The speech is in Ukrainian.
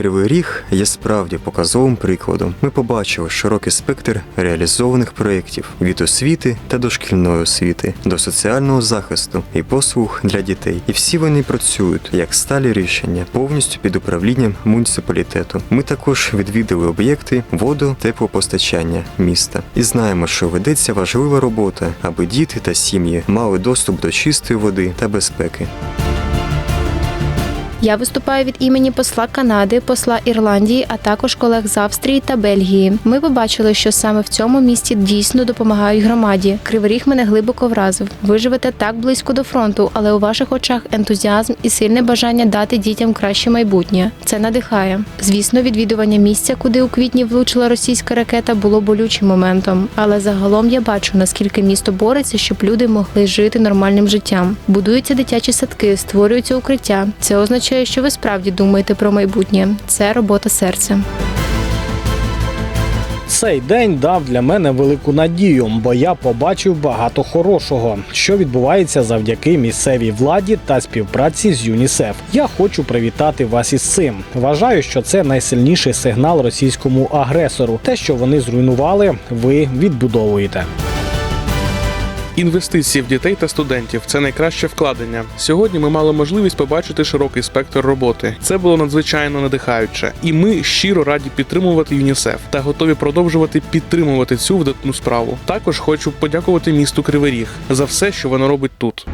Кривий Ріг є справді показовим прикладом. Ми побачили широкий спектр реалізованих проєктів від освіти та дошкільної освіти до соціального захисту і послуг для дітей. І всі вони працюють як сталі рішення, повністю під управлінням муніципалітету. Ми також відвідали об'єкти воду, теплопостачання міста і знаємо, що ведеться важлива робота, аби діти та сім'ї мали доступ до чистої води та безпеки. Я виступаю від імені посла Канади, посла Ірландії, а також колег з Австрії та Бельгії. Ми побачили, що саме в цьому місті дійсно допомагають громаді. Кривий Ріг мене глибоко вразив. Ви живете так близько до фронту, але у ваших очах ентузіазм і сильне бажання дати дітям краще майбутнє. Це надихає. Звісно, відвідування місця, куди у квітні влучила російська ракета, було болючим моментом. Але загалом я бачу, наскільки місто бореться, щоб люди могли жити нормальним життям. Будуються дитячі садки, створюються укриття. Це означає, що ви справді думаєте про майбутнє. Це робота серця. Цей день дав для мене велику надію, бо я побачив багато хорошого, що відбувається завдяки місцевій владі та співпраці з ЮНІСЕФ. Я хочу привітати вас із цим. Вважаю, що це найсильніший сигнал російському агресору. Те, що вони зруйнували, ви відбудовуєте. Інвестиції в дітей та студентів це найкраще вкладення. Сьогодні ми мали можливість побачити широкий спектр роботи. Це було надзвичайно надихаюче, і ми щиро раді підтримувати ЮНІСЕФ та готові продовжувати підтримувати цю видатну справу. Також хочу подякувати місту Кривий Ріг за все, що воно робить тут.